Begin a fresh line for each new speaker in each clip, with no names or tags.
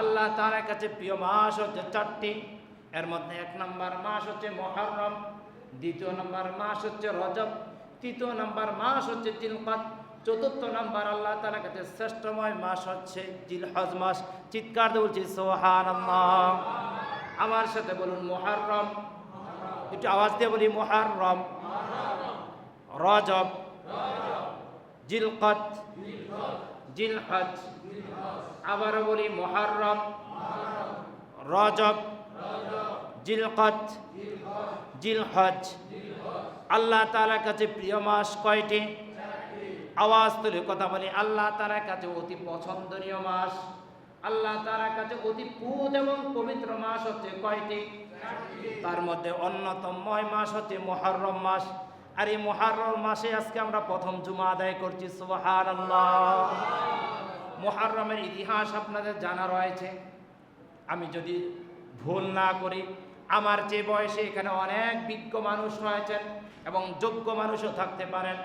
আল্লাহ তার কাছে প্রিয় মাস হচ্ছে চারটি। এর মধ্যে এক নম্বর মাস হচ্ছে মহরম, দ্বিতীয় নম্বর মাস হচ্ছে রজব, তৃতীয় নম্বর মাস হচ্ছে জিলকাত, চতুর্থ নম্বর আল্লাহ তাআলার কাছে শ্রেষ্ঠময় মাস হচ্ছে জিলহজ মাস। চিৎকার বলছি, সুবহানাল্লাহ। আমার সাথে বলুন, মহরম। একটু আওয়াজ দিয়ে বলি, মহরম। রজব। জিলকত। জিলহজ। আবারও বলি মহরম রজব। জিলকত। জিলহজ। আল্লাহ তাআলার কাছে প্রিয় মাস কয়টি? আওয়াজ তুলে কথা বলি। আল্লাহ তাআলার কাছে অতি পছন্দনীয় মাস। আল্লাহ তাআলার কাছে অতি পুত এবং পবিত্র মাস হচ্ছে কয়টি? তার মধ্যে অন্যতম মাস হচ্ছে মহরম মাস। আর এই মহরম মাসে আজকে আমরা প্রথম জুমা আদায় করছি, সুবহানাল্লাহ। মহরমের ইতিহাস আপনাদের জানা রয়েছে। আমি যদি ভুল না করি, আমার যে বয়সে এখানে অনেক বিজ্ঞ মানুষ রয়েছেন এবং যোগ্য মানুষও থাকতে পারেন।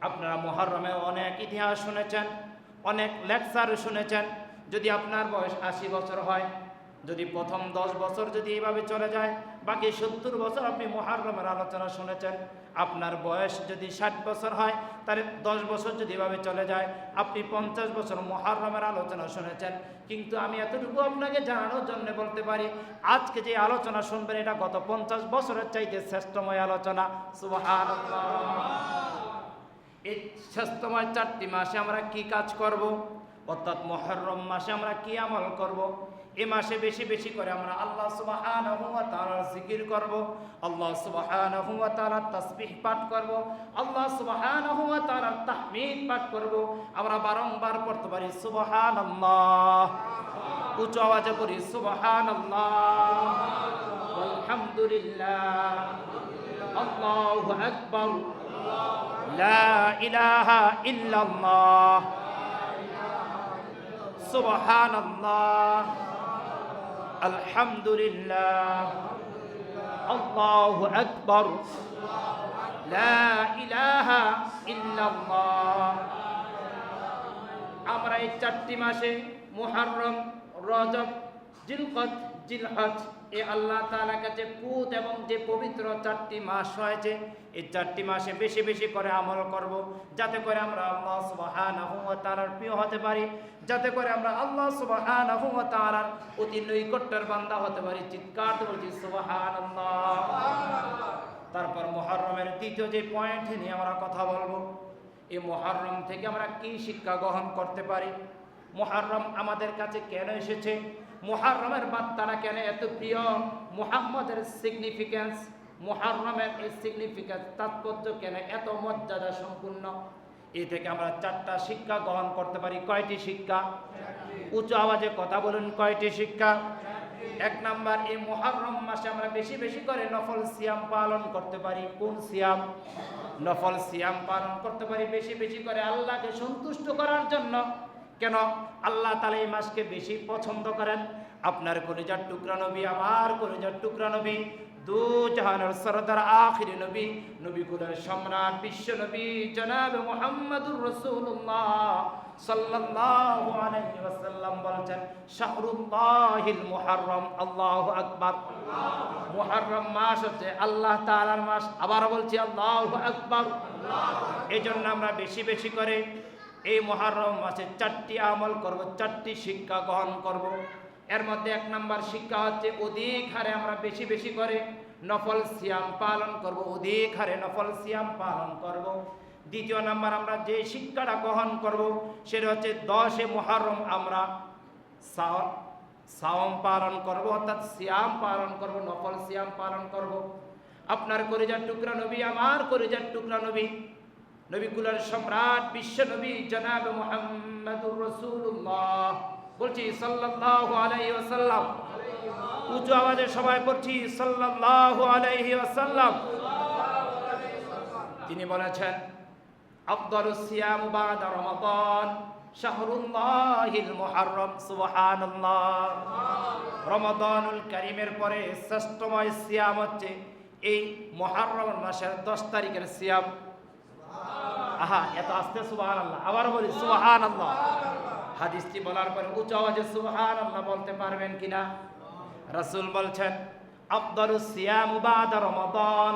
আপনারা মহরমে অনেক ইতিহাস শুনেছেন, অনেক লেকচার শুনেছেন। যদি আপনার বয়স আশি বছর হয় যদি প্রথম দশ বছর যদি এইভাবে চলে যায়, বাকি সত্তর বছর আপনি মহারমের আলোচনা শুনেছেন। আপনার বয়স যদি ষাট বছর হয়, তাহলে দশ বছর যদি এভাবে চলে যায়, আপনি পঞ্চাশ বছর মহারমের আলোচনা শুনেছেন। কিন্তু আমি এতটুকু আপনাকে জানানোর জন্য বলতে পারি, আজকে যে আলোচনা শুনবেন, এটা গত পঞ্চাশ বছরের চাইতে শ্রেষ্ঠময় আলোচনা। এই শ্রেষ্ঠময় চারটি মাসে আমরা কি কাজ করব? অর্থাৎ মহরম মাসে আমরা কি আমল করব? এ মাসে বেশি বেশি করে আমরা আল্লাহ সুবাহান তালার জিকির করব, আল্লাহ সুবাহান তালার তসবিহ পাঠ করব, আল্লাহ সুবাহান তালার তাহমিদ পাঠ করব। আমরা বারংবার পড়তে পারি সুবাহান আল্লাহ উচ্চ আওয়াজে করি সুবাহান আল্লাহ আলহামদুলিল্লাহ। আল্লাহ আকবর। লা ইলাহা ইল্লাল্লাহ। সুবহানাল্লাহ। الحمد لله الله أكبر لا إله إلا الله আমরা এই চারটি মাসে মুহাররম রজব জিলকত জিলহজ এ আল্লাহ তাআলার কাছে পুত এবং যে পবিত্র চারটি মাস রয়েছে, এই চারটি মাসে বেশি বেশি করে আমল করব, যাতে করে আমরা আল্লাহ সুবহানাহু ওয়া তাআলার প্রিয় হতে পারি, যাতে করে আমরা আল্লাহ সুবহানাহু ওয়া তাআলার অতি নৈকট্যের বান্দা হতে পারি। চিৎকার বলছি, সুবহানাল্লাহ। তারপর মুহররমের দ্বিতীয় যে পয়েন্ট নিয়ে আমরা কথা বলব, এই মহারম থেকে আমরা কি শিক্ষা গ্রহণ করতে পারি? মহারম আমাদের কাছে কেন এসেছে? মহারমের বার্তাটা কেন এত প্রিয়? মুহাম্মদের সিগনিফিক্যান্স মহারমের এই সিগনিফিক্যান্স তাৎপর্য কেন এত মর্যাদা সম্পূর্ণ? এ থেকে আমরা চারটা শিক্ষা গ্রহণ করতে পারি। কয়টি শিক্ষা? উঁচু আওয়াজে কথা বলুন কয়টি শিক্ষা? এক নাম্বার এই মহারম মাসে আমরা বেশি বেশি করে নফল সিয়াম পালন করতে পারি। কোন সিয়াম? নফল সিয়াম পালন করতে পারি বেশি বেশি করে আল্লাহকে সন্তুষ্ট করার জন্য। কেন আল্লাহ তালা এই মাসকে বেশি পছন্দ করেন? আপনার কলিজার টুকরা নবী, আমার কলিজার টুকরা নবী দু জাহানের সরদার, আখিরি নবী নবী কুলের সম্রাট, বিশ্ব নবী, জনাব মুহাম্মদুর রাসূলুল্লাহ সাল্লাল্লাহু আলাইহি ওয়াসাল্লাম বলেছেন, শাহরুল্লাহিল মুহাররম, আল্লাহু আকবার। মুহাররম মাস হচ্ছে আল্লাহ তাআলার মাস। আবার বলছি, আল্লাহু আকবার। এই জন্য আমরা বেশি বেশি করে এই মহারম মাসে চারটি আমল করব, চারটি শিক্ষা গ্রহণ করব। এর মধ্যে এক নম্বর শিক্ষা হচ্ছে, অধিক হারে আমরা বেশি বেশি করে নফল সিয়াম পালন করব, অধিক হারে নফল সিয়াম পালন করব। দ্বিতীয় নাম্বার আমরা যে শিক্ষাটা গ্রহণ করব, সেটা হচ্ছে দশে মহারম আমরা সাও- সাওম পালন করব, অর্থাৎ সিয়াম পালন করব, নফল সিয়াম পালন করব। আপনার কলিজার টুকরা নবী, আমার কলিজার টুকরা নবী নবীগুলোর সম্রাট, বিশ্ব নবী জনাব মুহাম্মদুর রাসূলুল্লাহ। বলছি, সাল্লাল্লাহু আলাইহি ওয়াসাল্লাম। উঁচু আওয়াজে সবাই পড়ছি সাল্লাল্লাহু আলাইহি ওয়াসাল্লাম। তিনি বলেছেন আফদালুস সিয়াম বাদা রমাদান, শাহরুল্লাহিল মুহাররম, সুবহানাল্লাহ। রমাদানুল কারীমের পরে শ্রেষ্ঠময় সিয়াম হচ্ছে এই মুহররম মাসের 10 তারিখের সিয়াম। আহা, এত আস্তে সুবহানাল্লাহ। আবার বলি, সুবহানাল্লাহ। হাদিসটি বলার পরে উচ্চ আওয়াজে সুবহান আল্লাহ বলতে পারবেন কিনা? রাসূল বলছেন আফদালুস সিয়াম বাদা রমাদান,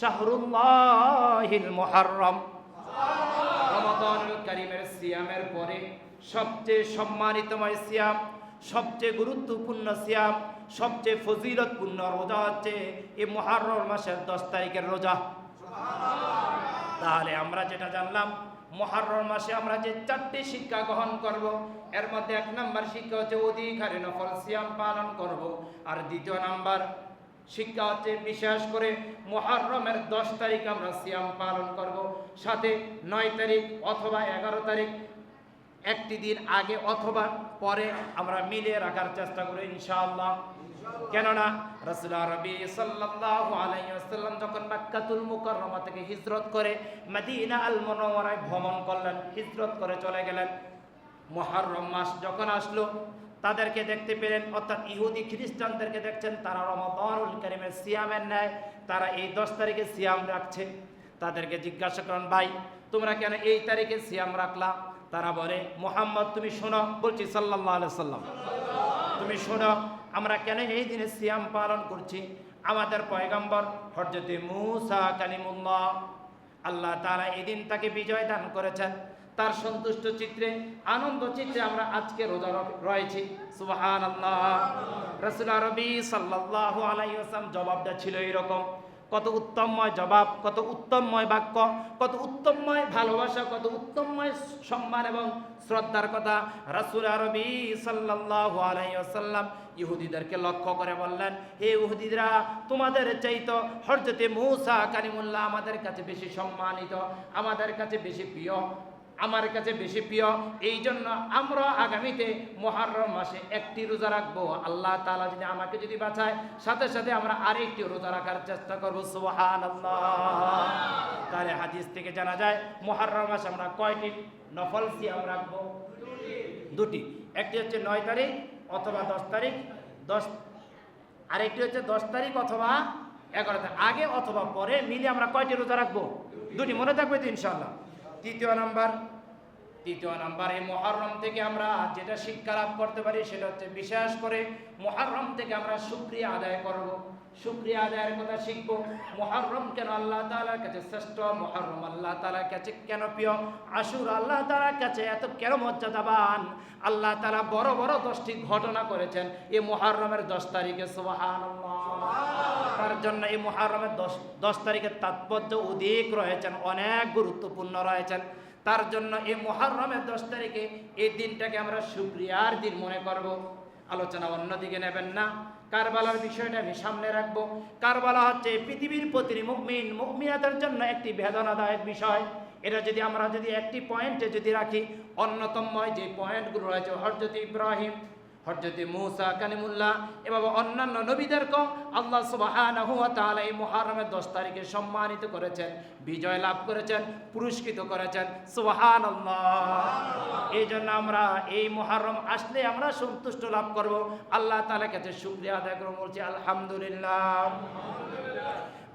শাহরুল্লাহিল মুহাররম। রমাদানুল কারীমের সিয়ামের পরে সবচেয়ে সম্মানিতময় সিয়াম, সবচেয়ে গুরুত্বপূর্ণ সিয়াম, সবচেয়ে ফজিলতপূর্ণ রোজা হচ্ছে এই মুহাররম মাসের দশ তারিখের রোজা। তাহলে আমরা যেটা জানলাম, মহারম মাসে আমরা যে চারটি শিক্ষা গ্রহণ করব, এর মধ্যে এক নাম্বার শিক্ষা হচ্ছে অধিকারী নফল সিয়াম পালন করব, আর দ্বিতীয় নাম্বার শিক্ষা হচ্ছে বিশেষ করে মহারমের দশ তারিখ আমরা সিয়াম পালন করব, সাথে নয় তারিখ অথবা এগারো তারিখ একটি দিন আগে অথবা পরে আমরা মিলিয়ে রাখার চেষ্টা করি ইনশাআল্লাহ। কেননা রাসূল রবি সাল্লাল্লাহু আলাইহি ওয়াসাল্লাম যখন মক্কাতুল মুকাররমা থেকে হিজরত করে মদিনা আল মুনাওয়ারায় ভ্রমণ করলেন, হিজরত করে চলে গেলেন। মুহররম মাস যখন আসলো, তাদেরকে দেখতে পেলেন, অর্থাৎ ইহুদি খ্রিস্টানদেরকে দেখছেন, তারা রমাদানুল কারিমের সিয়ামের ন্যায়, তারা এই দশ তারিখে সিয়াম রাখছে। তাদেরকে জিজ্ঞাসা করেন, ভাই, তোমরা কেন এই তারিখে সিয়াম রাখলা? তারা বলে, মোহাম্মদ, তুমি শোনো। বলছি, সাল্লাল্লাহু আলাইহি সাল্লাম তুমি শোনো। আমরা কেন এই দিনে সিয়াম পালন করছি? আমাদের পয়গম্বর হরজতে মুসা কালিমুল্লাহ, আল্লাহ তারা এদিন দিন তাকে বিজয় দান করেছেন। তার সন্তুষ্ট চিত্রে, আনন্দ চিত্রে আমরা আজকে রোজা রয়েছি। সুবাহ আল্লাহ রসুল রবি সাল্লাহ আলাইসাম জবাবটা ছিল এরকম কত উত্তমময় জবাব, কত উত্তমময় বাক্য, কত উত্তমময় ভালোবাসা, কত উত্তমময় সম্মান এবং শ্রদ্ধার কথা রাসুল আরবি সাল্লাহ আলাইসাল্লাম ইহুদিদেরকে লক্ষ্য করে বললেন, হে ইহুদিরা, তোমাদের চাইতো হরজতে মৌসা কারিমুল্লাহ আমাদের কাছে বেশি সম্মানিত, আমাদের কাছে বেশি প্রিয়। আমার কাছে বেশি প্রিয়। এই জন্য আমরা আগামীতে মহারম মাসে একটি রোজা রাখব। আল্লাহ তালা যদি আমাকে যদি বাঁচায়, সাথে সাথে আমরা আরেকটি রোজা রাখার চেষ্টা করব। সুবহানাল্লাহ। তাহলে হাদিস থেকে জানা যায়, মহারম মাসে আমরা কয়টি নফল সিয়াম রাখব? দুটি। একটি হচ্ছে নয় তারিখ অথবা দশ তারিখ। দশ আরেকটি হচ্ছে দশ তারিখ অথবা এগারো তারিখ। আগে অথবা পরে মিলে আমরা কয়টি রোজা রাখব? দুটি। মনে থাকবে তো ইনশাল্লাহ তৃতীয় নাম্বার তৃতীয় নাম্বার, এই মহারম থেকে আমরা যেটা শিক্ষা লাভ করতে পারি সেটা হচ্ছে বিশেষ করে মহারম থেকে আমরা শুক্রিয়া আদায় করব। শুক্রিয়া আদায়ের কথা শিখব। মহারম কেন আল্লাহ তাআলার কাছে শ্রেষ্ঠ? মহারম আল্লাহ তাআলার কাছে কেন প্রিয়? আশুর আল্লাহ তাআলার কাছে এত কেন মর্যাদাবান? আল্লাহ তালা বড় বড় দশটি ঘটনা করেছেন। এই মহারমের দশ তারিখে, সুবহানাল্লাহ। তার জন্য এই মহারমের দশ দশ তারিখের তাৎপর্য অধিক রয়েছেন, অনেক গুরুত্বপূর্ণ রয়েছেন। তার জন্য এই মহারমের দশ তারিখে এই দিনটাকে আমরা শুক্রিয়ার দিন মনে করব। আলোচনা অন্যদিকে নেবেন না। কারবালার বিষয়টা আমি সামনে রাখব। কারবালা হচ্ছে পৃথিবীর প্রতিটি মুকমিন মুকমিনাদের জন্য একটি বেদনাদায়ক বিষয়। এটা যদি আমরা যদি একটি পয়েন্টে যদি রাখি, অন্যতম যে পয়েন্টগুলো রয়েছে হরজত ইব্রাহিম হরজতে মৌসা কানিমুল্লাহ এভাবে অন্যান্য নবীদেরকেও আল্লাহ তাআলা এই মুহররমের 10 তারিখে সম্মানিত করেছেন, বিজয় লাভ করেছেন, পুরস্কৃত করেছেন। সুবহানাল্লাহ। এই জন্য আমরা এই মুহররম আসলে আমরা সন্তুষ্ট লাভ করব। আল্লাহ তাআলার কাছে শুকরিয়া আদায় করব, বলছি আলহামদুলিল্লাহ।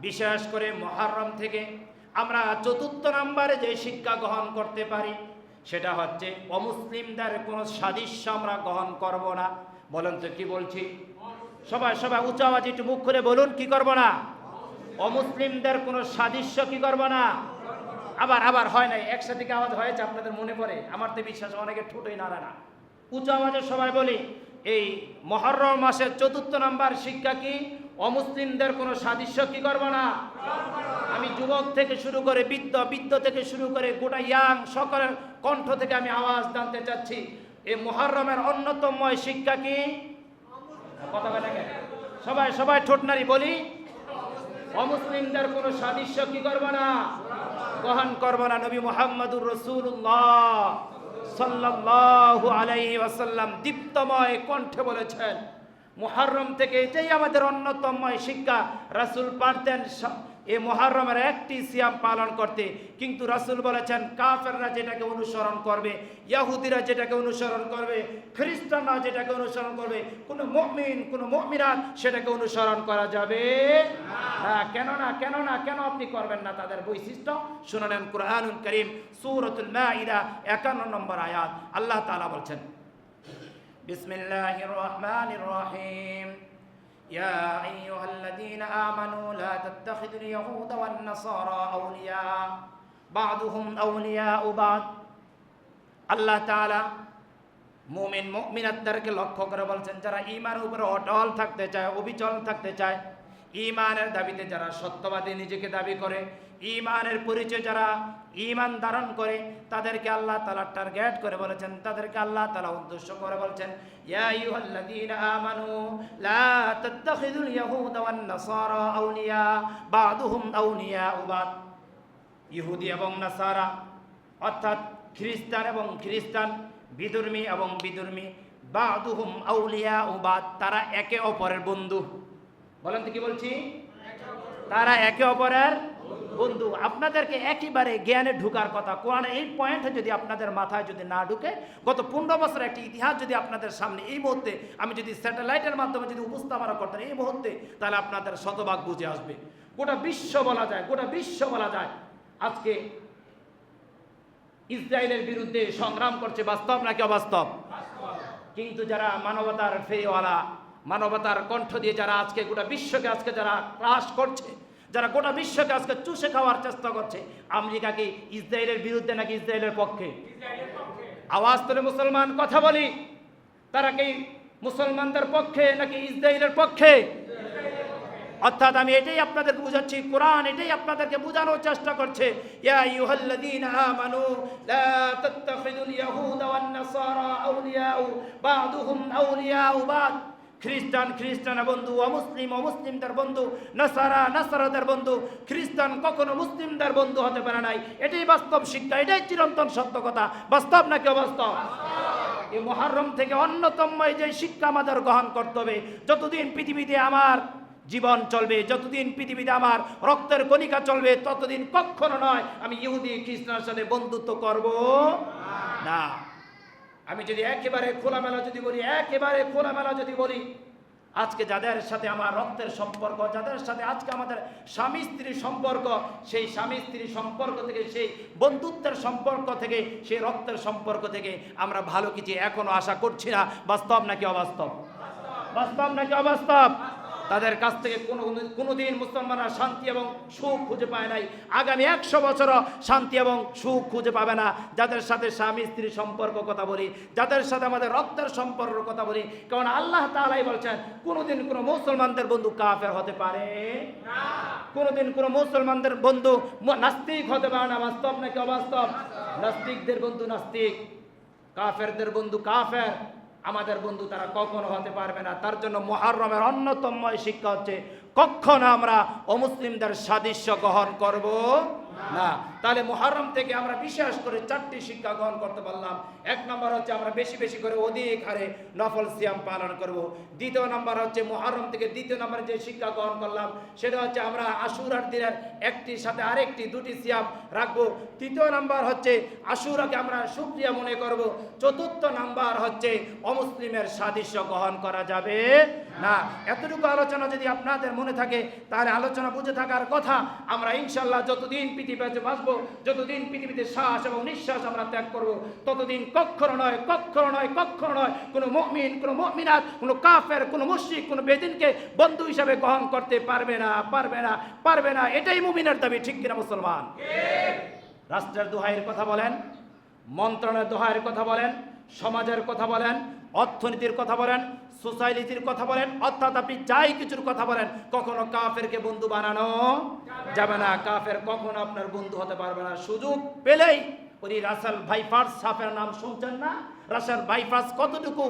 বিশেষ করে মুহররম থেকে আমরা চতুর্থ নাম্বারে যে শিক্ষা গ্রহণ করতে পারি সেটা হচ্ছে, অমুসলিমদের কোনো সাদৃশ্য আমরা গ্রহণ করব না। বলেন তো কি বলছি? সবাই সবাই উঁচু আওয়াজ একটু মুখ করে বলুন, কি করব না? অমুসলিমদের কোনো সাদৃশ্য কি করব না? আবার আবার হয় নাই, একসাথে কি আওয়াজ হয়েছে আপনাদের মনে পড়ে? আমার তো বিশ্বাস, অনেকে ঠোঁটই নাড়ে না। উঁচু আওয়াজে সবাই বলি, এই মহরম মাসের চতুর্থ নাম্বার শিক্ষা কি? অমুসলিমদের কোনো সাদৃশ্য কি করব না? যুবক থেকে শুরু করে বৃদ্ধ বৃদ্ধ থেকে শুরু করে গোটা ইয়াং সকলের কণ্ঠ থেকে আমি আওয়াজ জানতে চাচ্ছি। এই মহরমের অন্যতম শিক্ষা কি? সবাই সবাই ঠোঁটনারি বলি। অমুসলিমদের কোনো সাদৃশ্য কি করব না? গ্রহণ করব না। নবী মোহাম্মদুর রসুল্লাহ সাল্লাল্লাহু আলাইহি ওয়াসাল্লাম দীপ্তময় কণ্ঠে বলেছেন মুহররম থেকে এটাই আমাদের অন্যতম শিক্ষা। রাসূল পারতেন এই মহারমের একটি সিয়াম পালন করতে। কিন্তু রাসূল বলেছেন, কাফেররা যেটাকে অনুসরণ করবে, ইয়াহুদিরা যেটাকে অনুসরণ করবে, খ্রিস্টানরা যেটাকে অনুসরণ করবে, কোনো মুমিন, কোনো মুমিনাত সেটাকে অনুসরণ করা যাবে হ্যাঁ কেন না। কেন না কেন আপনি করবেন না তাদের বৈশিষ্ট্য? শুনে নেন করিম, সূরাতুল মাইদা 51 নম্বর আয়াত। আল্লাহ তালা বলছেন, বিসমিল্লাহির রহমানির রহিম। يا أيها الذين آمنوا لا تتخذوا اليهود والنصارى أولياء بعضهم أولياء بعض আল্লাহ তাআলা মুমিন মুমিনাতদেরকে লক্ষ্য করে বলছেন যারা ঈমানের উপরে অটল থাকতে চায় অবিচল থাকতে চায় ঈমানের দাবিতে যারা সত্যবাদী নিজেকে দাবি করে ঈমানের পরিচয় যারা ঈমান ধারণ করে, তাদেরকে আল্লাহ তালা টার্গেট করে বলেছেন, তাদেরকে আল্লাহ তাআলা উদ্দেশ্য করে বলছেন ইহুদি এবং নাসারা, অর্থাৎ খ্রিস্টান এবং খ্রিস্টান বিধর্মী এবং বিধর্মী বাদুহুম আউলিয়া ও বাদ তারা একে অপরের বন্ধু। বলেন তো কি বলছি? তারা একে অপরের বন্ধু। আপনাদেরকে একেবারে জ্ঞানে ঢুকার কথা। কোরআনে এই পয়েন্টে যদি আপনাদের মাথায় যদি না ঢুকে, গত পনেরো বছর একটি ইতিহাস যদি আপনাদের সামনে এই মুহূর্তে আমি যদি স্যাটেলাইটের মাধ্যমে যদি উপস্থাপনা করতেন এই মুহূর্তে তাহলে আপনাদের শতভাগ বুঝে আসবে। গোটা বিশ্ব বলা যায়, গোটা বিশ্ব বলা যায়। আজকে ইসরায়েলের বিরুদ্ধে সংগ্রাম করছে, বাস্তব নাকি অবাস্তব? কিন্তু যারা মানবতার ফেরিওয়ালা মানবতার কণ্ঠ দিয়ে যারা আজকে গোটা বিশ্বকে আজকে যারা ক্রাশ করছে, যারা গোটা বিশ্বকে আজকে চুষে খাওয়ার চেষ্টা করছে, আমেরিকা কি ইসরায়েলের বিরুদ্ধে নাকি ইসরায়েলের পক্ষে? আওয়াজ তুলে মুসলমান কথা বলি। তারা কি মুসলমানদের পক্ষে নাকি ইসরায়েলের পক্ষে? অর্থাৎ আমি এটাই আপনাদেরকে বুঝাচ্ছি, কোরআন এটাই আপনাদেরকে বোঝানোর চেষ্টা করছে, ইয়া আউলিয়াউ খ্রিস্টান খ্রিস্টান বন্ধু অমুসলিম অমুসলিমদের বন্ধু নাসারা নাসারাদের বন্ধু খ্রিস্টান কখনো মুসলিমদের বন্ধু হতে পারে নাই। এটাই বাস্তব শিক্ষা এটাই চিরন্তন সত্য কথা। বাস্তব নাকি অবাস্তব? এই মহারম থেকে অন্যতম এই যে শিক্ষা আমাদের গ্রহণ করতে হবে যতদিন পৃথিবীতে আমার জীবন চলবে যতদিন পৃথিবীতে আমার রক্তের কণিকা চলবে ততদিন কখনো নয় আমি ইহুদি খ্রিস্টানের সাথে বন্ধুত্ব করব না। আমি যদি একেবারে খোলামেলা যদি বলি, একেবারে খোলামেলা যদি বলি, আজকে যাদের সাথে আমার রক্তের সম্পর্ক, যাদের সাথে আজকে আমাদের স্বামী স্ত্রীর সম্পর্ক, সেই স্বামী স্ত্রীর সম্পর্ক থেকে, সেই বন্ধুত্বের সম্পর্ক থেকে, সেই রক্তের সম্পর্ক থেকে আমরা ভালো কিছু এখনও আশা করছি না। বাস্তব নাকি অবাস্তব? বাস্তব নাকি অবাস্তব? তাদের কাছ থেকে কোনো কোনোদিন মুসলমানরা শান্তি এবং সুখ খুঁজে পায় নাই। আগামী একশো বছরও শান্তি এবং সুখ খুঁজে পাবে না। যাদের সাথে স্বামী স্ত্রীর সম্পর্ক কথা বলি যাদের সাথে আমাদের রক্তের সম্পর্কের কথা বলি কারণ আল্লাহ তাআলাই বলছেন কোনোদিন কোনো মুসলমানদের বন্ধু কাফের হতে পারে? কোনোদিন কোনো মুসলমানদের বন্ধু নাস্তিক হতে পারে না। বাস্তব নাকি অবাস্তব? নাস্তিকদের বন্ধু নাস্তিক কাফেরদের বন্ধু কাফের। আমাদের বন্ধু তারা কখনো হতে পারবে না। তার জন্য মহারমের অন্যতম শিক্ষা হচ্ছে, কখনো আমরা অমুসলিমদের সাদৃশ্য গ্রহণ করব না। তাহলে মহারম থেকে আমরা বিশেষ করে চারটি শিক্ষা গ্রহণ করতে পারলাম। এক নম্বর হচ্ছে আমরা বেশি বেশি করে অধিক হারে নফল সিয়াম পালন করব। দ্বিতীয় নম্বর হচ্ছে মহারম থেকে দ্বিতীয় নম্বরে যে শিক্ষা গ্রহণ করলাম, সেটা হচ্ছে আমরা আশুরার দিনের একটির সাথে আরেকটি, দুটি সিয়াম রাখব। তৃতীয় নাম্বার হচ্ছে আশুরাকে আমরা সুক্রিয়া মনে করব। চতুর্থ নাম্বার হচ্ছে অমুসলিমের সাদৃশ্য গ্রহণ করা যাবে না। এতটুকু আলোচনা যদি আপনাদের মনে থাকে, তাহলে আলোচনা বুঝে থাকার কথা আমরা ইনশাল্লাহ যতদিন পৃথিবীতে বাঁচবো যতদিন পৃথিবীতে শ্বাস এবং নিঃশ্বাস আমরা ত্যাগ করব, ততদিন কক্ষণ নয় কক্ষণ নয় কক্ষণ নয়, কোনো মমিন, কোনো মমিনাত, কোনো কাফের, কোনো মুশরিক, কোনো বেদিনকে বন্ধু হিসাবে গ্রহণ করতে পারবে না পারবে না পারবে না। এটাই মুমিনের দাবি, ঠিক কিনা মুসলমান? রাষ্ট্রের দোহাইয়ের কথা বলেন মন্ত্রণের দোহাইয়ের কথা বলেন, সমাজের কথা বলেন অর্থনীতির কথা বলেন, সোসাইটির কথা বলেন, অর্থাৎ আপনি যাই কিছুর কথা বলেন, কখনো কাফেরকে বন্ধু বানানো যাবে না। কাফের কখনো আপনার বন্ধু হতে পারবে না। সুযোগ পেলেই উনি রাসেল ভাইফার্স সাফের নাম শুনছেন না? রাসেল ভাইফার্স কতটুকু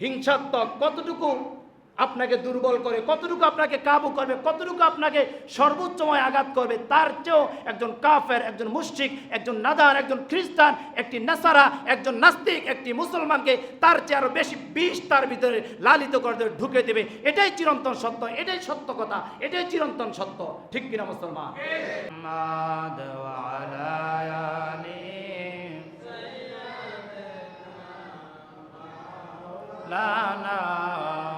হিংসাত্মক, কতটুকু আপনাকে দুর্বল করে, কতটুকু আপনাকে কাবু করবে, কতটুকু আপনাকে সর্বোচ্চময় আঘাত করবে, তার চেয়েও একজন কাফের, একজন মুশ্রিক, একজন নাদার, একজন খ্রিস্টান, একটি নাসারা, একজন নাস্তিক, একটি মুসলমানকে তার চেয়ে আরও বেশি বিষ তার ভিতরে লালিত করে দেবে ঢুকে দেবে। এটাই চিরন্তন সত্য, এটাই সত্য কথা, এটাই চিরন্তন সত্য। ঠিক কিনা মুসলমান? لا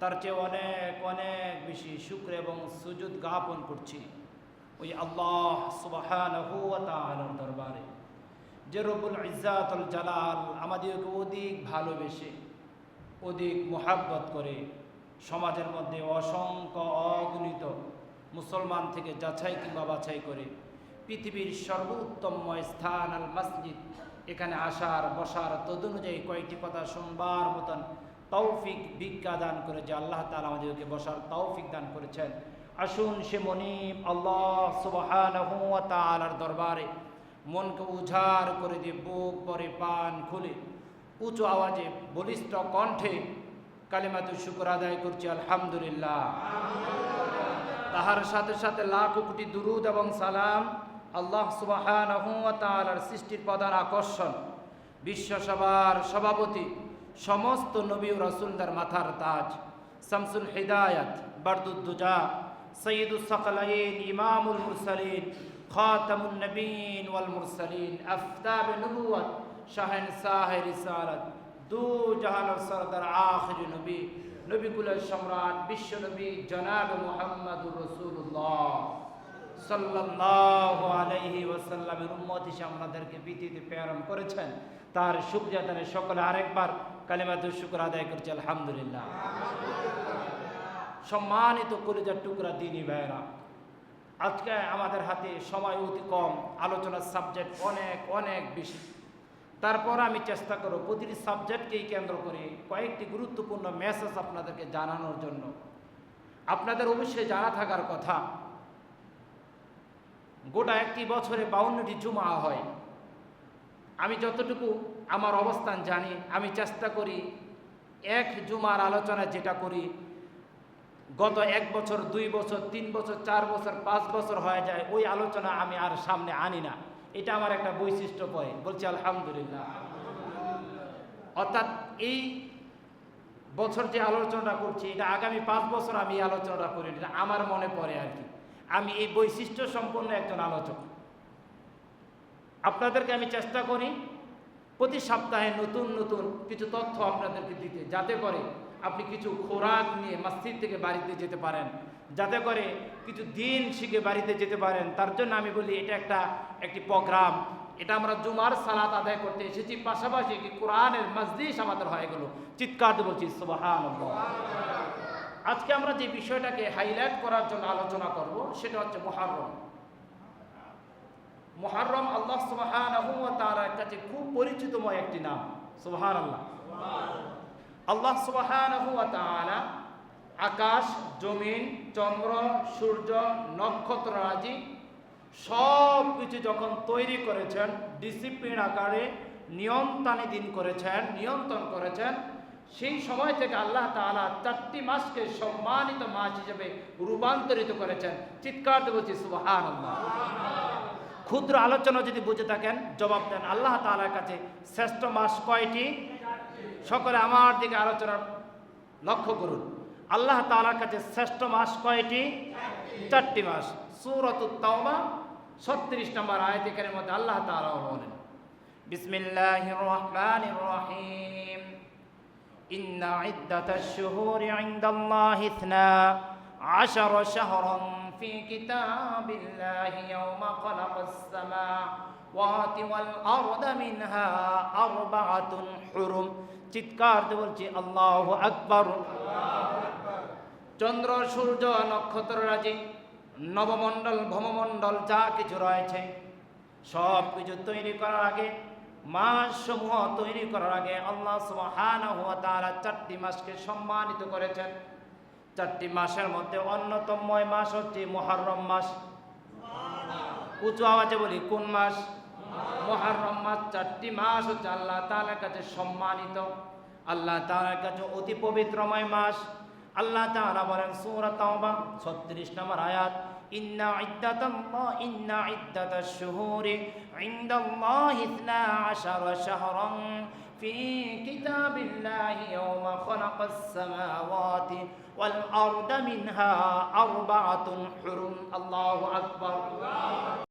তার চেয়ে অনেক অনেক বেশি শুক্র এবং সুজুদ জ্ঞাপন করছি। ওই আল্লাহ সুবহানাহু ওয়া দরবারে। যে রব্বুল ইজ্জাতুল জালাল আমাদেরকে অধিক ভালোবেসে, অধিক মোহাব্বত করে সমাজের মধ্যে অসংখ্য অগণিত মুসলমান থেকে যাচাই কিংবা বাছাই করে পৃথিবীর সর্বোত্তম স্থান আল মসজিদ এখানে আসার, বসার, তদনুযায়ী কয়েকটি কথা শুনবার মতন তৌফিক ভিক্ষা দান করে যে আল্লাহ তালা আমাদেরকে বসার তৌফিক দান করেছেন। আসুন সে মনিব আল্লাহ ওয়া দরবারে মনকে উজাড় করে দিয়ে বুক পরে পান খুলে উঁচু আওয়াজে বলিষ্ঠ কণ্ঠে কালিমাতু শুকর আদায় করছি, আলহামদুলিল্লাহ। তাহার সাথে সাথে লাখ কোটি দুরুদ এবং সালাম আল্লাহ ওয়া সৃষ্টির প্রধান আকর্ষণ। বিশ্বসভার সভাপতি সমস্ত নবী রাসূলদের মাথার তাজ। শামসুল হিদায়াত বারদুদ্দুজা সৈয়দুস সাকালাইন, ইমামুল মুরসালিন, খাতামুন নবীন ওয়াল মুরসালিন, আফতাব নবুয়ত শাহেন সাহে রিসালাত। দু জাহান সরদার, আখির নবী নবীকুলের সম্রাট, বিশ্ব নবী জনাব মুহাম্মদুর রাসূলুল্লাহ। সাল্লাল্লাহু আলাইহি ওয়াসাল্লামের উম্মত হিসেবে আমাদেরকে পৃথিবীতে প্রেরণ করেছেন। তার শুকরিয়া সকলে আরেকবার কালিমাতুর শুকর আদায় করছে, আলহামদুলিল্লাহ। সম্মানিত কলিজার টুকরা দিনী ভাইরা আজকে আমাদের হাতে সময় অতি কম, আলোচনার সাবজেক্ট অনেক অনেক বেশি। তারপর আমি চেষ্টা করব প্রতিটি সাবজেক্টকেই কেন্দ্র করে কয়েকটি গুরুত্বপূর্ণ মেসেজ আপনাদেরকে জানানোর জন্য। আপনাদের অবশ্যই জানা থাকার কথা, গোটা একটি বছরে বাউন্নটি জুমা হয়। আমি যতটুকু আমার অবস্থান জানি, আমি চেষ্টা করি এক জুমার আলোচনা যেটা করি, গত এক বছর, দুই বছর, তিন বছর, চার বছর, পাঁচ বছর হয়ে যায়, ওই আলোচনা আমি আর সামনে আনি না। এটা আমার একটা বৈশিষ্ট্য পরে বলছি আলহামদুলিল্লাহ। অর্থাৎ এই বছর যে আলোচনাটা করছি, এটা আগামী পাঁচ বছর আমি এই আলোচনাটা করি আমার মনে পড়ে আর কি। আমি এই বৈশিষ্ট্য সম্পন্ন একজন আলোচক। আপনাদেরকে আমি চেষ্টা করি প্রতি সপ্তাহে নতুন নতুন কিছু তথ্য আপনাদেরকে দিতে, যাতে করে আপনি কিছু খোরাক নিয়ে মসজিদ থেকে বাড়িতে যেতে পারেন, যাতে করে কিছু দিন শিখে বাড়িতে যেতে পারেন। তার জন্য আমি বলি, এটা একটা, একটি প্রোগ্রাম। এটা আমরা জুমার সালাত আদায় করতে এসেছি, পাশাপাশি একটি কোরআনের মসজিদ আমাদের হয়ে গেল। চিৎকার বলছি সুবাহান আজকে আমরা যে বিষয়টাকে হাইলাইট করার জন্য আলোচনা করব, সেটা হচ্ছে মহারম মহারম আল্লাহ সুবহানাহু ওয়া তাআলার কাছে খুব পরিচিতময় একটি নাম। সুবহানাল্লাহ। আল্লাহ ওয়া তাআলা আকাশ, জমিন, চন্দ্র, সূর্য, নক্ষত্র রাজি সব কিছু যখন তৈরি করেছেন ডিসিপ্লিন আকারে নিয়ন্ত্রণে দিন করেছেন, নিয়ন্ত্রণ করেছেন, সেই সময় থেকে আল্লাহ তাআলা চারটি মাসকে সম্মানিত মাস হিসেবে রূপান্তরিত করেছেন। চিৎকার দিয়ে বলছি সুবাহান ক্ষুদ্র আলোচনা যদি বুঝে থাকেন জবাব দেন আল্লাহ তাআলার কাছে শ্রেষ্ঠ মাস কয়টি সকলে আমার দিকে আলোচনা লক্ষ্য করুন আল্লাহ তাআলার কাছে শ্রেষ্ঠ মাস কয়টি চারটি মাস সুরত তাওবা ছত্রিশ নম্বর আয়াত এখানের মধ্যে আল্লাহ তাআলা বলেন বিসমিল্লাহির রহমানির রহিম إن عدة الشهور عند الله اثنا عشر شهرا في كتاب الله يوم خلق السماوات والأرض منها أربعة حرم চিৎকার দিয়ে বলছি আল্লাহ আকবর চন্দ্র সূর্য নক্ষত্র রাজি নবমণ্ডল ভমমণ্ডল যা কিছু রয়েছে সব কিছু তৈরি করার আগে মাস সমূহ তৈরি করার আগে আল্লাহ সুবহানাহু ওয়া তাআলা চারটি মাসকে সম্মানিত করেছেন চারটি মাসের মধ্যে অন্যতম মাস হচ্ছে মহারম মাস। উঁচু আওয়াজে বলি কোন মাস? মহারম মাস চারটি মাস হচ্ছে আল্লাহ তালার কাছে সম্মানিত। আল্লাহ তালার কাছে অতি পবিত্রময় মাস। আল্লাহ তালা বলেন সৌরা ছত্রিশ নম্বর আয়াত ইন্না ইদ্দাত ইন্না ইদ্দাত শুহুরে ইন্দাল্লাহ আশার শাহরং في كتاب الله يوم خلق السماوات والأرض منها أربعة حرم. الله أكبر.